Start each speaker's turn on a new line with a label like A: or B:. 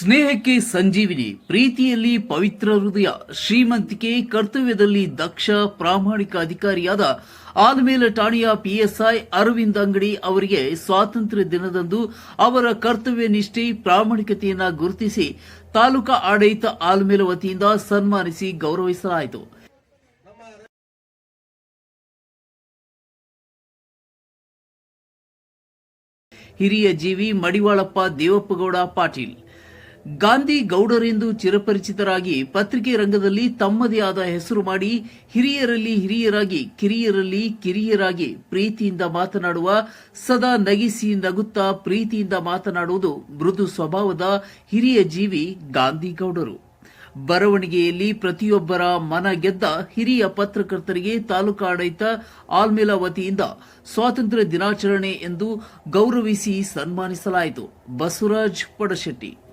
A: ಸ್ನೇಹಕ್ಕೆ ಸಂಜೀವಿನಿ, ಪ್ರೀತಿಯಲ್ಲಿ ಪವಿತ್ರ ಹೃದಯ, ಶ್ರೀಮಂತಿಕೆ, ಕರ್ತವ್ಯದಲ್ಲಿ ದಕ್ಷ, ಪ್ರಾಮಾಣಿಕ ಅಧಿಕಾರಿಯಾದ ಆಲ್ಮೇಲ ಠಾಣೆಯ ಪಿಎಸ್ಐ ಅರವಿಂದ್ ಅಂಗಡಿ ಅವರಿಗೆ ಸ್ವಾತಂತ್ರ್ಯ ದಿನದಂದು ಅವರ ಕರ್ತವ್ಯ ನಿಷ್ಠೆ, ಪ್ರಾಮಾಣಿಕತೆಯನ್ನು ಗುರುತಿಸಿ ತಾಲೂಕಾ ಆಡಳಿತ ಆಲ್ಮೇಲ ವತಿಯಿಂದ ಸನ್ಮಾನಿಸಿ ಗೌರವಿಸಲಾಯಿತು. ಹಿರಿಯ ಜೀವಿ ಮಡಿವಾಳಪ್ಪ ದೇವಪ್ಪಗೌಡ ಪಾಟೀಲ್. ಗಾಂಧಿ ಗೌಡರೆಂದು ಚಿರಪರಿಚಿತರಾಗಿ ಪತ್ರಿಕೆ ರಂಗದಲ್ಲಿ ತಮ್ಮದೇ ಆದ ಹೆಸರು ಮಾಡಿ ಹಿರಿಯರಲ್ಲಿ ಹಿರಿಯರಾಗಿ, ಕಿರಿಯರಲ್ಲಿ ಕಿರಿಯರಾಗಿ ಪ್ರೀತಿಯಿಂದ ಮಾತನಾಡುವ, ಸದಾ ನಗಿಸಿ ನಗುತ್ತಾ ಪ್ರೀತಿಯಿಂದ ಮಾತನಾಡುವುದು ಮೃದು ಸ್ವಭಾವದ ಹಿರಿಯ ಜೀವಿ ಗಾಂಧಿ ಗೌಡರು. ಬರವಣಿಗೆಯಲ್ಲಿ ಪ್ರತಿಯೊಬ್ಬರ ಮನ ಗೆದ್ದ ಹಿರಿಯ ಪತ್ರಕರ್ತರಿಗೆ ತಾಲೂಕಾ ಆಡಳಿತ ಆಲ್ಮೇಲ ವತಿಯಿಂದ ಸ್ವಾತಂತ್ರ್ಯ ದಿನಾಚರಣೆ ಎಂದು ಗೌರವಿಸಿ ಸನ್ಮಾನಿಸಲಾಯಿತು. ಬಸವರಾಜ್ ಪಡಶೆಟ್ಟಿ